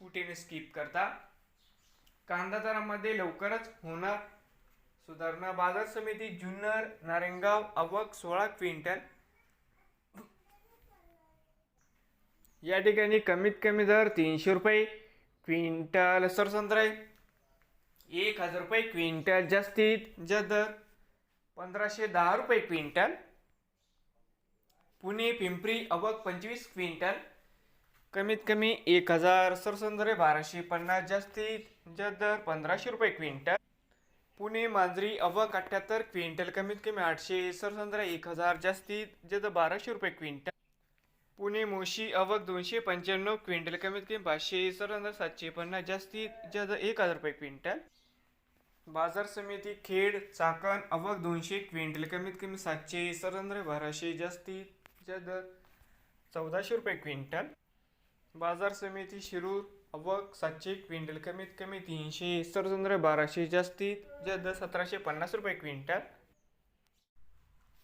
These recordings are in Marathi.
कुठे न स्किप करता? कांदा दरामध्ये लवकरच होणार सुधारणा. बाजार समिती जुन्नर नारेंगाव आवक सोळा क्विंटल. या ठिकाणी कमीत कमी दर तीनशे रुपये क्विंटल सरसंत्र आहे एक हजार रुपये क्विंटल जास्तीत जास्त दर. पंधराशे दहा रुपये क्विंटल. पुणे पिंपरी अवक पंचवीस क्विंटल. कमीत कमी एक हजार सरसंदरे बाराशे पन्नास जास्तीत जास्त दर पंधराशे रुपये क्विंटल. पुणे मांजरी अवक अठ्ठ्याहत्तर क्विंटल कमीत कमी आठशे सरसंदरे एक हजार जास्तीत जद बाराशे रुपये क्विंटल. पुणे मोशी अवक दोनशे पंच्याण्णव क्विंटल कमीत कमी पाचशे सरसंदर सातशे पन्नास जास्तीत जद एक हजार रुपये क्विंटल. बाजार समिती खेड चाकण अवक दोनशे क्विंटल कमीत कमी सातशे सरंद्र बाराशे जास्तीत जास्त चौदाशे रुपये क्विंटल. बाजार समिती शिरूर अवक सातशे क्विंटल कमीत कमी तीनशे सरचंद्र बाराशे जास्तीत जास्त सतराशे पन्नास रुपये क्विंटल.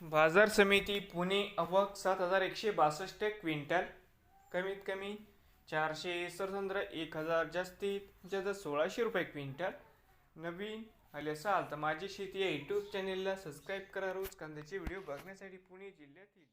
बाजार समिती पुणे अवक सात हजार एकशे बासष्ट क्विंटल. कमीत कमी चारशे सरचंद्र एक हजार जास्तीत जास्त सोळाशे रुपये क्विंटल. नवीन आले असाल तर माझी शेती या यूट्यूब चॅनेलला सबस्क्राईब करा. रोज कांद्याचे व्हिडिओ बघण्यासाठी पुणे जिल्ह्यातील